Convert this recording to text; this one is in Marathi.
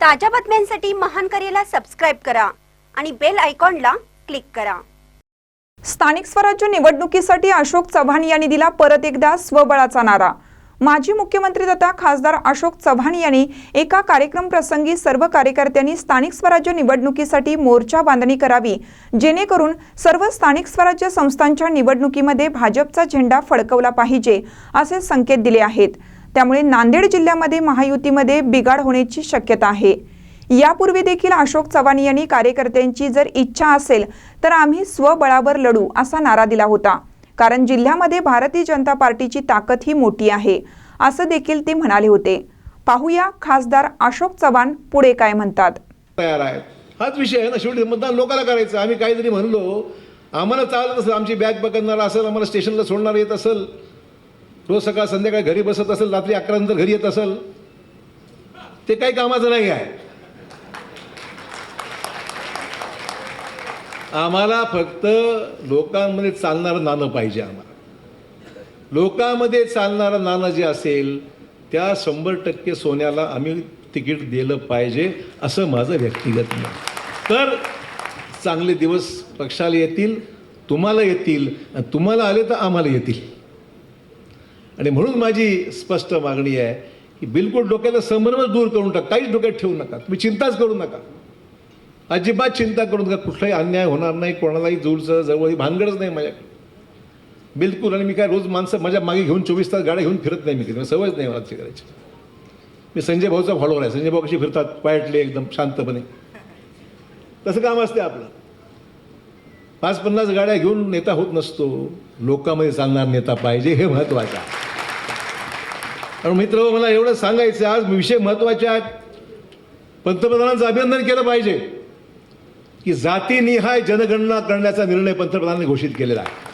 ताज्या बातम्यांसाठी महान करेला सबस्क्राईब करा आणि बेल आयकॉनला क्लिक करा. स्थानिक स्वराज्य निवडणुकीसाठी अशोक चव्हाण यांनी दिला परत एकदा स्वबळाचा नारा. माजी मुख्यमंत्री तथा खासदार अशोक चव्हाण यांनी एका कार्यक्रम प्रसंगी सर्व कार्यकर्त्यांनी स्थानिक स्वराज्य निवडणुकीसाठी मोर्चा बांधणी करावी जेणेकरून सर्व स्थानिक स्वराज्य संस्थांच्या निवडणुकीमध्ये भाजपचा झेंडा फडकवला पाहिजे असे संकेत दिले आहेत. त्यामुळे नांदेड जिल्ह्यामध्ये महायुतीमध्ये बिघाड होण्याची शक्यता आहे. यापूर्वी देखील अशोक चव्हाण यांनी कार्यकर्त्यांची जर इच्छा असेल तर आम्ही स्वबळावर लढू असा नारा दिला होता. कारण जिल्ह्यामध्ये भारतीय जनता पार्टीची ताकद ही मोठी आहे असं देखील ते म्हणाले होते. पाहूया खासदार अशोक चव्हाण पुढे काय म्हणतात. तयार आहेत. हाच विषय आहे ना. शेवटी मतदान लोकांना करायचं. आम्ही काहीतरी म्हणलो आम्हाला चालत असेल आमची बॅग पकडणार असेल आम्हाला स्टेशनला सोडणार येत असेल रोज सकाळ संध्याकाळी घरी बसत असेल रात्री अकरा नंतर घरी येत असेल ते काही कामाचं नाही आहे. आम्हाला फक्त लोकांमध्ये चालणारं नाणं पाहिजे आम्हाला. लोकांमध्ये चालणारं नाणं जे असेल त्या शंभर टक्के सोन्याला आम्ही तिकीट दिलं पाहिजे असं माझं व्यक्तिगत मत. तर चांगले दिवस पक्षाला येतील तुम्हाला येतील आणि तुम्हाला आले तर आम्हाला येतील. आणि म्हणून माझी स्पष्ट मागणी आहे की बिलकुल डोक्याला संभ्रमच दूर करून टाका काहीच डोक्यात ठेवू नका. तुम्ही चिंताच करू नका. अजिबात चिंता करू नका. कुठलाही अन्याय होणार नाही कोणालाही दूरचं जवळ भानगडच नाही माझ्याकडे. बिलकुल आणि मी काय रोज माणसं माझ्या मागे घेऊन चोवीस तास गाड्या घेऊन फिरत नाही मी कधी. सवयच नाही मला करायची. मी संजय भाऊचा फॉलोअर आहे. संजय भाऊ कशी फिरतात? क्वाइटली एकदम शांतपणे. तसं काम असते आपलं. पाच पन्नास गाड्या घेऊन नेता होत नसतो. लोकांमध्ये चालणार नेता पाहिजे हे महत्त्वाचं आहे. आणि मित्र मला एवढं सांगायचं आज विषय महत्त्वाचे आहेत. पंतप्रधानांचं अभिनंदन केलं पाहिजे. की जातीनिहाय जनगणना करण्याचा निर्णय पंतप्रधानांनी घोषित केलेला आहे.